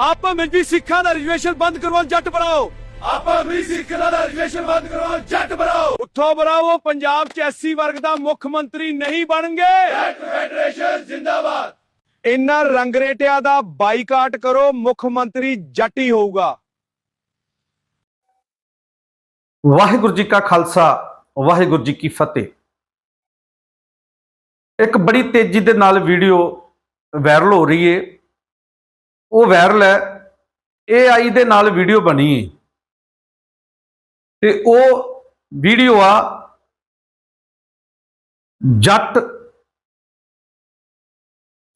ਆਪਾਂ ਮਿਲਦੀ ਸਿੱਖਾਂ ਦਾ ਰਿਜ਼ਰਵੇਸ਼ਨ ਬੰਦ ਕਰਵਾਓ ਜੱਟ ਬਣਾਓ ਆਪਾਂ ਵੀ ਸਿੱਖਾਂ ਦਾ ਰਿਜ਼ਰਵੇਸ਼ਨ ਬੰਦ ਕਰਵਾਓ ਜੱਟ ਬਣਾਓ ਉੱਥੋਂ ਬਣਾਓ ਪੰਜਾਬ 'ਚ ਐਸਸੀ ਵਰਗ ਦਾ ਮੁੱਖ ਮੰਤਰੀ ਨਹੀਂ ਬਣਨਗੇ। ਜੱਟ ਫੈਡਰੇਸ਼ਨ ਜਿੰਦਾਬਾਦ। ਇਨ੍ਹਾਂ ਰੰਗਰੇਟਿਆਂ ਦਾ ਬਾਈਕਾਟ ਕਰੋ ਮੁੱਖ ਮੰਤਰੀ ਜੱਟ ਹੀ ਹੋਊਗਾ। ਵਾਹਿਗੁਰੂ ਜੀ ਕਾ ਖਾਲਸਾ ਵਾਹਿਗੁਰੂ ਜੀ ਕੀ ਫਤਿਹ। ਇੱਕ ਬੜੀ ਤੇਜ਼ੀ ਦੇ ਨਾਲ ਵੀਡੀਓ ਵਾਇਰਲ ਹੋ ਰਹੀ ਏ। ਉਹ ਵਾਇਰਲ ਹੈ AI ਦੇ ਨਾਲ ਵੀਡੀਓ ਬਣੀ ਏ ਤੇ ਉਹ ਵੀਡੀਓ ਆ ਜੱਟ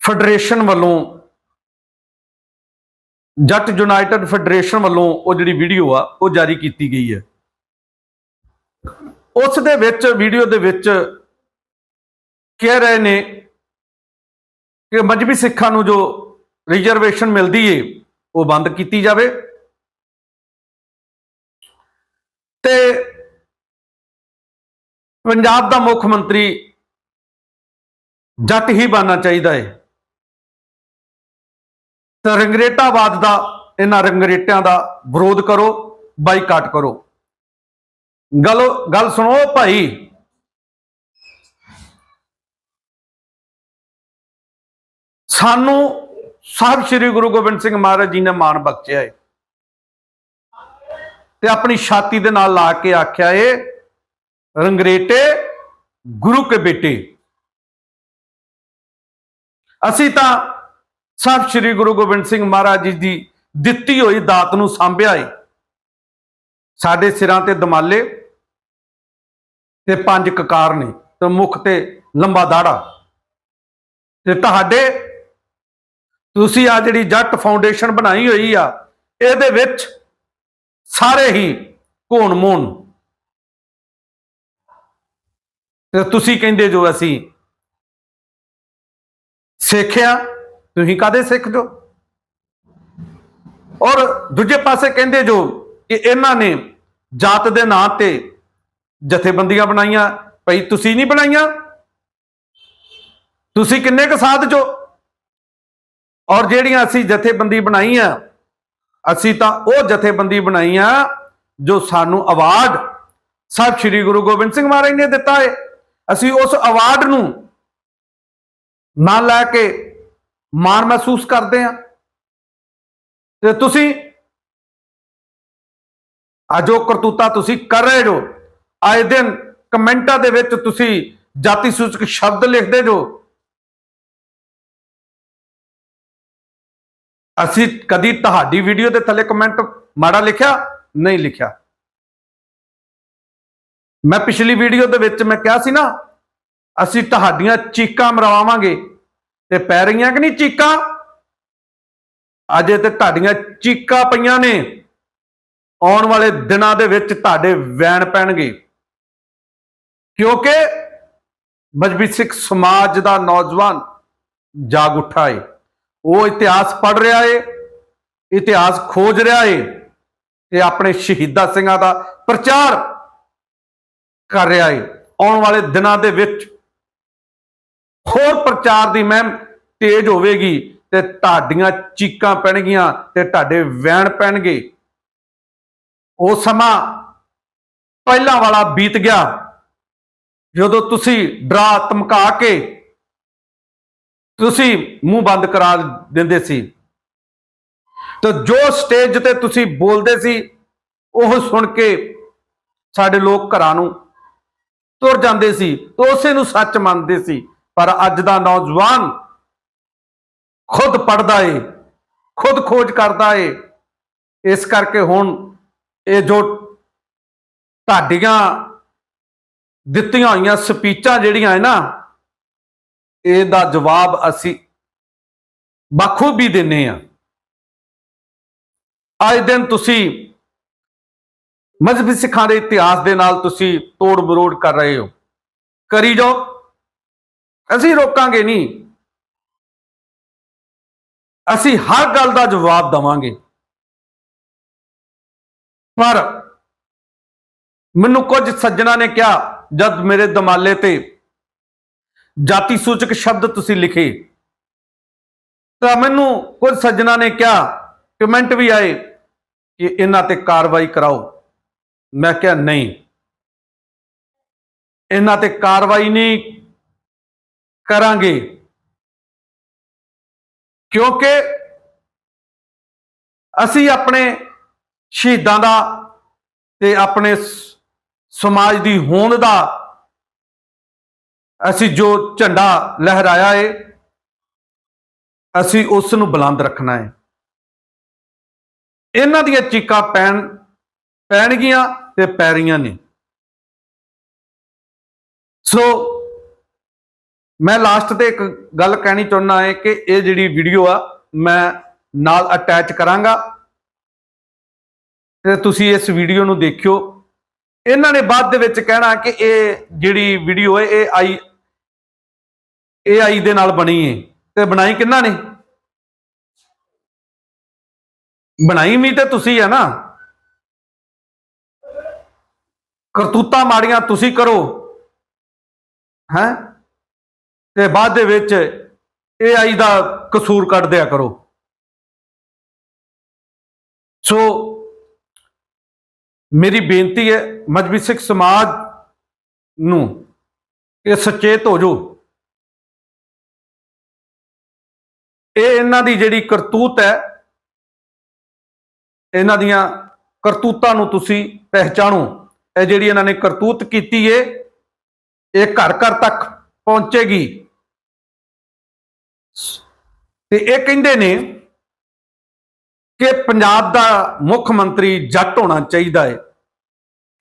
ਫੈਡਰੇਸ਼ਨ ਵੱਲੋਂ, ਜੱਟ ਯੂਨਾਈਟਿਡ ਫੈਡਰੇਸ਼ਨ ਵੱਲੋਂ ਉਹ ਜਿਹੜੀ ਵੀਡੀਓ ਆ, ਉਹ ਜਾਰੀ ਕੀਤੀ ਗਈ ਹੈ। ਉਸ ਦੇ ਵਿੱਚ ਵੀਡੀਓ ਦੇ ਵਿੱਚ ਕਹਿ ਰਹੇ ਨੇ ਕਿ ਮਜਬੀ ਸਿੱਖਾਂ ਨੂੰ ਜੋ ਰਿਜ਼ਰਵੇਸ਼ਨ ਮਿਲਦੀ ਏ, ਉਹ ਬੰਦ ਕੀਤੀ ਜਾਵੇ। ਤੇ ਪੰਜਾਬ ਦਾ ਮੁੱਖ ਮੰਤਰੀ ਜੱਟ ਹੀ ਬਣਨਾ ਚਾਹੀਦਾ ਏ। ਤੇ ਰੰਗਰੇਟਾਵਾਦ ਦਾ, ਇਹਨਾਂ ਰੰਗਰੇਟਿਆਂ ਦਾ ਵਿਰੋਧ ਕਰੋ, ਬਾਈਕਾਟ ਕਰੋ। ਗੱਲ ਗੱਲ ਸੁਣੋ ਭਾਈ। ਸਾਨੂੰ ਸਾਹਿਬ ਸ੍ਰੀ ਗੁਰੂ ਗੋਬਿੰਦ ਸਿੰਘ ਮਹਾਰਾਜ ਜੀ ਨੇ ਮਾਣ ਬਖਸ਼ਿਆ ਹੈ ਤੇ ਆਪਣੀ ਛਾਤੀ ਦੇ ਨਾਲ ਲਾ ਕੇ ਆਖਿਆ ਏ, ਰੰਗਰੇਟੇ, ਗੁਰੂ ਕੇ ਬੇਟੇ। ਅਸੀਂ ਤਾਂ ਸਾਹਿਬ ਸ੍ਰੀ ਗੁਰੂ ਗੋਬਿੰਦ ਸਿੰਘ ਮਹਾਰਾਜ ਜੀ ਦੀ ਦਿੱਤੀ ਹੋਈ ਦਾਤ ਨੂੰ ਸਾਂਭਿਆ ਏ। ਸਾਡੇ ਸਿਰਾਂ ਤੇ ਦਮਾਲੇ ਤੇ ਪੰਜ ਕਕਾਰ ਨੇ ਤੇ ਮੁਖ ਤੇ ਲੰਬਾ ਦਾੜਾ। ਤੇ ਤੁਹਾਡੇ ਤੁਸੀਂ ਆ ਜਿਹੜੀ ਜੱਟ ਫਾਊਂਡੇਸ਼ਨ ਬਣਾਈ ਹੋਈ ਆ, ਇਹਦੇ ਵਿੱਚ ਸਾਰੇ ਹੀ ਘੋਣ ਮੋਣ। ਤੇ ਤੁਸੀਂ ਕਹਿੰਦੇ ਜੋ ਅਸੀਂ ਸਿੱਖਿਆ, ਤੁਸੀਂ ਕਾਦੇ ਸਿੱਖ ਜੋ? ਔਰ ਦੂਜੇ ਪਾਸੇ ਕਹਿੰਦੇ ਜੋ ਕਿ ਇਹਨਾਂ ਨੇ ਜਾਤ ਦੇ ਨਾਂ ਤੇ ਜਥੇਬੰਦੀਆਂ ਬਣਾਈਆਂ, ਭਈ ਤੁਸੀਂ ਨਹੀਂ ਬਣਾਈਆਂ? ਤੁਸੀਂ ਕਿੰਨੇ ਕੁ ਸਾਧ ਜੋ? ਔਰ ਜਿਹੜੀਆਂ ਅਸੀਂ ਜਥੇਬੰਦੀ ਬਣਾਈਆਂ ਅਸੀਂ ਤਾਂ ਉਹ ਜਥੇਬੰਦੀ ਬਣਾਈਆਂ ਜੋ ਸਾਨੂੰ ਅਵਾਰਡ ਸਾਹਿਬ ਸ੍ਰੀ ਗੁਰੂ ਗੋਬਿੰਦ ਸਿੰਘ ਮਹਾਰਾਜ ਨੇ ਦਿੱਤਾ ਹੈ ਅਸੀਂ ਉਸ ਅਵਾਰਡ ਨੂੰ ਨਾ ਲੈ ਕੇ ਮਾਣ ਮਹਿਸੂਸ ਕਰਦੇ ਹਾਂ ਤੇ ਤੁਸੀਂ ਆ ਜੋ ਕਰਤੂਤਾ ਤੁਸੀਂ ਕਰ ਰਹੇ ਜੋ, ਆਏ ਦਿਨ ਕਮੈਂਟਾਂ ਦੇ ਵਿੱਚ ਤੁਸੀਂ ਜਾਤੀ ਸੂਚਕ ਸ਼ਬਦ ਲਿਖਦੇ ਜੋ ਅਸੀਂ ਕਦੀ ਤੁਹਾਡੀ ਵੀਡੀਓ ਦੇ ਥੱਲੇ ਕਮੈਂਟ ਮਾੜਾ ਲਿਖਿਆ, ਨਹੀਂ ਲਿਖਿਆ। ਮੈਂ ਪਿਛਲੀ ਵੀਡੀਓ ਦੇ ਵਿੱਚ ਮੈਂ ਕਿਹਾ ਸੀ ਨਾ, ਅਸੀਂ ਤੁਹਾਡੀਆਂ ਚੀਕਾਂ ਮਰਵਾਵਾਂਗੇ ਤੇ ਪੈ ਰਹੀਆਂ ਕਿ ਨਹੀਂ ਚੀਕਾਂ? ਅਜੇ ਤੇ ਤੁਹਾਡੀਆਂ ਚੀਕਾਂ ਪਈਆਂ ਨੇ। ਆਉਣ ਵਾਲੇ ਦਿਨਾਂ ਦੇ ਵਿੱਚ ਤੁਹਾਡੇ ਵੈਣ ਪੈਣਗੇ। ਕਿਉਂਕਿ ਮਜਬੀ ਸਿੱਖ ਸਮਾਜ ਦਾ ਨੌਜਵਾਨ ਜਾਗ ਉਠਾ ਏ। ਉਹ ਇਤਿਹਾਸ ਪੜ ਰਿਹਾ ਏ, ਇਤਿਹਾਸ ਖੋਜ ਰਿਹਾ ਏ ਤੇ ਆਪਣੇ ਸ਼ਹੀਦਾਂ ਸਿੰਘਾਂ ਦਾ ਪ੍ਰਚਾਰ ਕਰ ਰਿਹਾ ਏ। ਆਉਣ ਵਾਲੇ ਦਿਨਾਂ ਦੇ ਵਿੱਚ ਹੋਰ ਪ੍ਰਚਾਰ ਦੀ ਮਹਿਮ ਤੇਜ਼ ਹੋਵੇਗੀ ਤੇ ਤੁਹਾਡੀਆਂ ਚੀਕਾਂ ਪੈਣਗੀਆਂ ਤੇ ਤੁਹਾਡੇ ਵੈਣ ਪੈਣਗੇ। ਉਹ ਸਮਾਂ ਪਹਿਲਾਂ ਵਾਲਾ ਬੀਤ ਗਿਆ ਜਦੋਂ ਤੁਸੀਂ ਡਰਾ ਧਮਕਾ ਕੇ ਤੁਸੀਂ ਮੂੰਹ ਬੰਦ ਕਰਾ ਦਿੰਦੇ ਸੀ। ਤੇ ਜੋ ਸਟੇਜ ਤੇ ਤੁਸੀਂ ਬੋਲਦੇ ਸੀ, ਉਹ ਸੁਣ ਕੇ ਸਾਡੇ ਲੋਕ ਘਰਾਂ ਨੂੰ ਤੁਰ ਜਾਂਦੇ ਸੀ ਤੇ ਉਸੇ ਨੂੰ ਸੱਚ ਮੰਨਦੇ ਸੀ। ਪਰ ਅੱਜ ਦਾ ਨੌਜਵਾਨ ਖੁਦ ਪੜਦਾ ਏ, ਖੁਦ ਖੋਜ ਕਰਦਾ ਏ। ਇਸ ਕਰਕੇ ਹੁਣ ਇਹ ਜੋ ਤੁਹਾਡੀਆਂ ਦਿੱਤੀਆਂ ਹੋਈਆਂ ਸਪੀਚਾਂ ਜਿਹੜੀਆਂ ਹੈ ਨਾ ਇਹਦਾ ਜਵਾਬ ਅਸੀਂ ਬਖੂਬੀ ਦਿੰਨੇ ਆ। ਅੱਜ ਦਿਨ ਤੁਸੀਂ ਮਜ਼ਹਬੀ ਸਿੱਖਾਂ ਦੇ ਇਤਿਹਾਸ ਦੇ ਨਾਲ ਤੁਸੀਂ ਤੋੜ ਮਰੋੜ ਕਰ ਰਹੇ ਹੋ। ਕਰੀ ਜਾਓ। ਅਸੀਂ ਰੋਕਾਂਗੇ ਨਹੀਂ। ਅਸੀਂ ਹਰ ਗੱਲ ਦਾ ਜਵਾਬ ਦਵਾਂਗੇ। ਪਰ ਮੈਨੂੰ ਕੁਝ ਸੱਜਣਾ ਨੇ ਕਿਹਾ, ਜਦ ਮੇਰੇ ਦਮਾਲੇ ਤੇ ਜਾਤੀ ਸੂਚਕ ਸ਼ਬਦ ਤੁਸੀਂ ਲਿਖੇ। ਤਾਂ ਮੈਨੂੰ ਕੁਝ ਸੱਜਣਾ ਨੇ ਕਿਹਾ, ਕਮੈਂਟ ਵੀ ਆਏ ਕਿ ਇਹਨਾਂ ਤੇ ਕਾਰਵਾਈ ਕਰਾਓ। ਮੈਂ ਕਿਹਾ, ਨਹੀਂ। ਇਹਨਾਂ ਤੇ ਕਾਰਵਾਈ ਨਹੀਂ ਕਰਾਂਗੇ। ਕਿਉਂਕਿ ਅਸੀਂ ਆਪਣੇ ਸ਼ਹੀਦਾਂ ਦਾ ਤੇ ਆਪਣੇ ਸਮਾਜ ਦੀ ਹੋਂਦ ਦਾ ਅਸੀਂ ਜੋ ਝੰਡਾ ਲਹਿਰਾਇਆ ਏ, ਅਸੀਂ ਉਸ ਨੂੰ ਬੁਲੰਦ ਰੱਖਣਾ ਹੈ ਇਹਨਾਂ ਦੀਆਂ ਚੀਕਾਂ ਪੈਣ, ਪੈਣਗੀਆਂ ਤੇ ਪੈ ਰਹੀਆਂ ਨੇ ਸੋ ਮੈਂ ਲਾਸਟ ਤੇ ਇੱਕ ਗੱਲ ਕਹਿਣੀ ਚਾਹੁੰਦਾ ਹੈ ਕਿ ਇਹ ਜਿਹੜੀ ਵੀਡੀਓ ਆ, ਮੈਂ ਨਾਲ ਅਟੈਚ ਕਰਾਂਗਾ। ਤੇ ਤੁਸੀਂ ਇਸ ਵੀਡੀਓ ਨੂੰ ਦੇਖਿਓ। ਇਹਨਾਂ ਨੇ ਬਾਅਦ ਦੇ ਵਿੱਚ ਕਹਿਣਾ ਕਿ ਇਹ ਜਿਹੜੀ ਵੀਡੀਓ ਹੈ ਇਹ ਆਈ AI ਦੇ ਨਾਲ ਬਣੀ ਏ। ਤੇ ਬਣਾਈ ਕਿੰਨਾ ਨੇ? ਬਣਾਈ ਵੀ ਤੇ ਤੁਸੀਂ ਆ ਨਾ। ਕਰਤੂਤਾਂ ਮਾੜੀਆਂ ਤੁਸੀਂ ਕਰੋ। ਹੈ? ਤੇ ਬਾਅਦ ਦੇ ਵਿੱਚ AI ਦਾ ਕਸੂਰ ਕੱਢ ਦਿਆ ਕਰੋ। ਸੋ, ਮੇਰੀ ਬੇਨਤੀ ਹੈ, ਮਜਬੀ ਸਿੱਖ ਸਮਾਜ ਨੂੰ ਇਹ ਸੁਚੇਤ ਹੋ ਜਾਓ। ਇਹ ਇਹਨਾਂ ਦੀ ਜਿਹੜੀ ਕਰਤੂਤ ਹੈ, ਇਹਨਾਂ ਦੀਆਂ ਕਰਤੂਤਾਂ ਨੂੰ ਤੁਸੀਂ ਪਹਿਚਾਣੋ। ਇਹ ਜਿਹੜੀ ਇਹਨਾਂ ਨੇ ਕਰਤੂਤ ਕੀਤੀ ਏ, ਇਹ ਘਰ ਘਰ ਤੱਕ ਪਹੁੰਚੇਗੀ। ਤੇ ਇਹ ਕਹਿੰਦੇ ਨੇ ਕਿ ਪੰਜਾਬ ਦਾ ਮੁੱਖ ਮੰਤਰੀ ਜੱਟ ਹੋਣਾ ਚਾਹੀਦਾ ਹੈ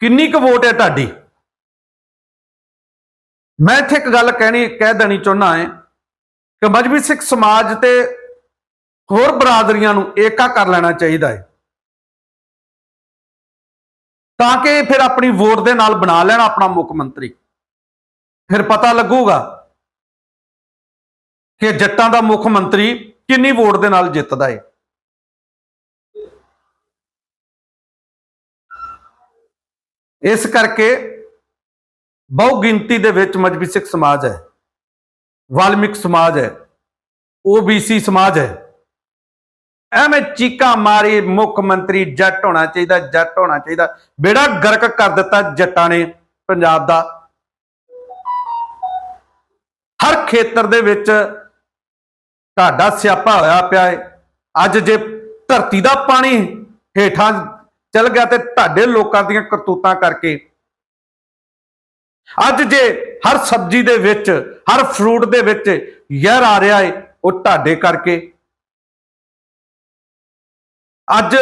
ਕਿੰਨੀ ਕੁ ਵੋਟ ਹੈ ਤੁਹਾਡੀ? ਮੈਂ ਇੱਥੇ ਇੱਕ ਗੱਲ ਕਹਿਣੀ, ਕਹਿ ਦੇਣੀ ਚਾਹੁੰਦਾ ਹਾਂ ਕਿ ਮਜਬੀ ਸਿੱਖ ਸਮਾਜ ਤੇ ਹੋਰ ਬਰਾਦਰੀਆਂ ਨੂੰ ਏਕਾ ਕਰ ਲੈਣਾ ਚਾਹੀਦਾ ਹੈ। ਤਾਂ ਕਿ ਫਿਰ ਆਪਣੀ ਵੋਟ ਦੇ ਨਾਲ ਬਣਾ ਲੈਣ ਆਪਣਾ ਮੁੱਖ ਮੰਤਰੀ। ਫਿਰ ਪਤਾ ਲੱਗੂਗਾ ਕਿ ਜੱਟਾਂ ਦਾ ਮੁੱਖ ਮੰਤਰੀ ਕਿੰਨੀ ਵੋਟ ਦੇ ਨਾਲ ਜਿੱਤਦਾ ਹੈ। ਇਸ ਕਰਕੇ ਬਹੁ ਗਿਣਤੀ ਦੇ ਵਿੱਚ ਮਜਬੀ ਸਿੱਖ ਸਮਾਜ ਹੈ। ਵਾਲਮਿਕ ਸਮਾਜ ਹੈ ਓਬੀਸੀ ਸਮਾਜ ਹੈ। ਐਵੇਂ ਚੀਕਾਂ ਮਾਰੀ ਮੁੱਖ ਮੰਤਰੀ ਜੱਟ ਹੋਣਾ ਚਾਹੀਦਾ, ਜੱਟ ਹੋਣਾ ਚਾਹੀਦਾ। ਬੇੜਾ ਗਰਕ ਕਰ ਦਿੱਤਾ ਜੱਟਾਂ ਨੇ ਪੰਜਾਬ ਦਾ। ਹਰ ਖੇਤਰ ਦੇ ਵਿੱਚ ਤੁਹਾਡਾ ਸਿਆਪਾ ਹੋਇਆ ਪਿਆ ਹੈ ਅੱਜ ਜੇ ਧਰਤੀ ਦਾ ਪਾਣੀ ਹੇਠਾਂ ਚਲ ਗਿਆ ਤੇ ਤੁਹਾਡੇ ਲੋਕਾਂ ਦੀਆਂ ਕਰਤੂਤਾਂ ਕਰਕੇ ਅੱਜ ਜੇ ਹਰ ਸਬਜ਼ੀ ਦੇ ਵਿੱਚ, ਹਰ ਫਰੂਟ ਦੇ ਵਿੱਚ ਜ਼ਹਿਰ ਆ ਰਿਹਾ ਹੈ ਉਹ ਢਾਡੇ ਕਰਕੇ। ਅੱਜ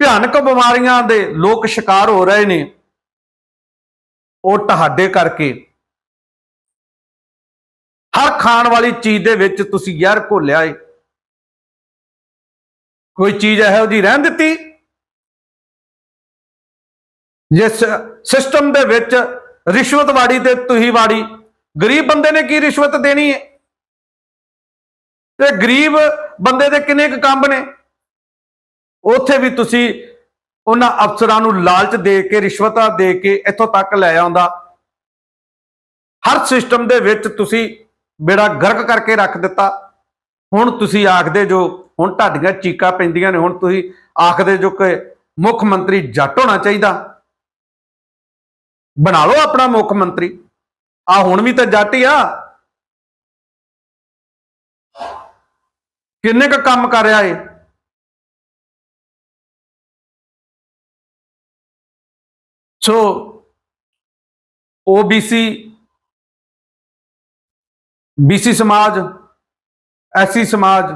ਭਿਆਨਕ ਬਿਮਾਰੀਆਂ ਦੇ ਲੋਕ ਸ਼ਿਕਾਰ ਹੋ ਰਹੇ ਨੇ, ਉਹ ਤੁਹਾਡੇ ਕਰਕੇ। ਹਰ ਖਾਣ ਵਾਲੀ ਚੀਜ਼ ਦੇ ਵਿੱਚ ਤੁਸੀਂ ਜ਼ਹਿਰ ਘੋਲਿਆ ਏ। ਕੋਈ ਚੀਜ਼ ਇਹੋ ਜੀ ਰਹਿਣ ਦਿੱਤੀ? ਜਿਸ ਸਿਸਟਮ ਦੇ ਵਿੱਚ ਰਿਸ਼ਵਤਵਾੜੀ ਤੇ ਤੁਸੀਂ ਵਾੜੀ। ਗਰੀਬ ਬੰਦੇ ਨੇ ਕੀ ਰਿਸ਼ਵਤ ਦੇਣੀ ਹੈ ਤੇ ਗਰੀਬ ਬੰਦੇ ਦੇ ਕਿੰਨੇ ਕੁ ਕੰਮ ਨੇ? ਉੱਥੇ ਵੀ ਤੁਸੀਂ ਉਹਨਾਂ ਅਫਸਰਾਂ ਨੂੰ ਲਾਲਚ ਦੇ ਕੇ, ਰਿਸ਼ਵਤਾਂ ਦੇ ਕੇ ਇੱਥੋਂ ਤੱਕ ਲੈ ਆਉਂਦਾ। ਹਰ ਸਿਸਟਮ ਦੇ ਵਿੱਚ ਤੁਸੀਂ ਬੇੜਾ ਗਰਕ ਕਰਕੇ ਰੱਖ ਦਿੱਤਾ। ਹੁਣ ਤੁਸੀਂ ਆਖਦੇ ਜੋ, ਹੁਣ ਤੁਹਾਡੀਆਂ ਚੀਕਾਂ ਪੈਂਦੀਆਂ ਨੇ, ਹੁਣ ਤੁਸੀਂ ਆਖਦੇ ਜੋ ਕਿ ਮੁੱਖ ਮੰਤਰੀ ਜੱਟ ਹੋਣਾ ਚਾਹੀਦਾ। ਬਣਾ ਲਓ ਆਪਣਾ ਮੁੱਖ ਮੰਤਰੀ। ਆ ਹੁਣ ਵੀ ਤਾਂ ਜੱਟ ਹੀ ਆ। ਕਿੰਨੇ ਕ ਕੰਮ ਕਰ ਰਿਹਾ ਏ ਸੋ ਓਬੀਸੀ ਬੀਸੀ ਸਮਾਜ ਐਸੀ ਸਮਾਜ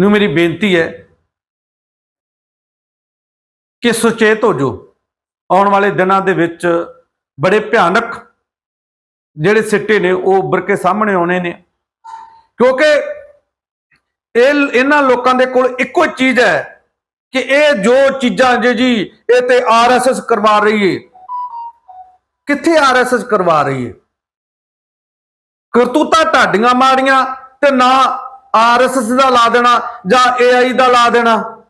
ਨੂੰ ਮੇਰੀ ਬੇਨਤੀ ਹੈ ਕਿ ਸੁਚੇਤ ਹੋ ਜਾਓ। ਆਉਣ ਵਾਲੇ ਦਿਨਾਂ ਦੇ ਵਿੱਚ ਬੜੇ ਭਿਆਨਕ ਜਿਹੜੇ ਸਿੱਟੇ ਨੇ, ਉਹ ਉੱਭਰ ਕੇ ਸਾਹਮਣੇ ਆਉਣੇ ਨੇ। ਕਿਉਂਕਿ ਇਹ, ਇਹਨਾਂ ਲੋਕਾਂ ਦੇ ਕੋਲ ਇੱਕੋ ਚੀਜ਼ ਹੈ ਕਿ ਇਹ ਜੋ ਚੀਜ਼ਾਂ ਜੇ ਜੀ, ਇਹ ਤੇ ਆਰਐਸਐਸ ਕਰਵਾ ਰਹੀ ਏ। ਕਿੱਥੇ ਆਰਐਸਐਸ ਕਰਵਾ ਰਹੀ ਏ? ਕਰਤੂਤਾਂ ਢਾਡੀਆਂ ਮਾਰੀਆਂ ਤੇ ਨਾ ਆਰਐਸਐਸ ਦਾ ਲਾ ਦੇਣਾ ਜਾਂ ਏਆਈ ਦਾ ਲਾ ਦੇਣਾ।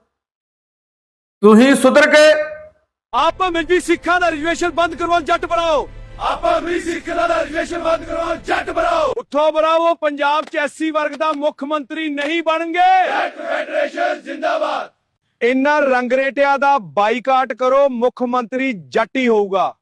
ਤੁਸੀਂ ਸੁਧਰ ਕੇ ਆਪ ਵੀ ਸਿੱਖਾਂ ਦਾ ਰਿਜ਼ਰਵੇਸ਼ਨ ਬੰਦ ਕਰਵਾਓ ਜੱਟ ਬਣਾਓ। ਆਪਾਂ ਵੀ ਸਿੱਖ ਦਾ ਰਿਜ਼ਰਵੇਸ਼ਨ ਬੰਦ ਕਰੋ ਜੱਟ ਬਣਾਓ। ਉੱਠੋ ਬਰਾਵੋ ਪੰਜਾਬ 'ਚ ਐਸਸੀ ਵਰਗ ਦਾ ਮੁੱਖ ਮੰਤਰੀ ਨਹੀਂ ਬਣਨਗੇ। ਜੱਟ ਫੈਡਰੇਸ਼ਨ ਜਿੰਦਾਬਾਦ। ਇਨ੍ਹਾਂ ਰੰਗਰੇਟਿਆਂ ਦਾ ਬਾਈਕਾਟ ਕਰੋ ਮੁੱਖ ਮੰਤਰੀ ਜੱਟ ਹੀ ਹੋਊਗਾ।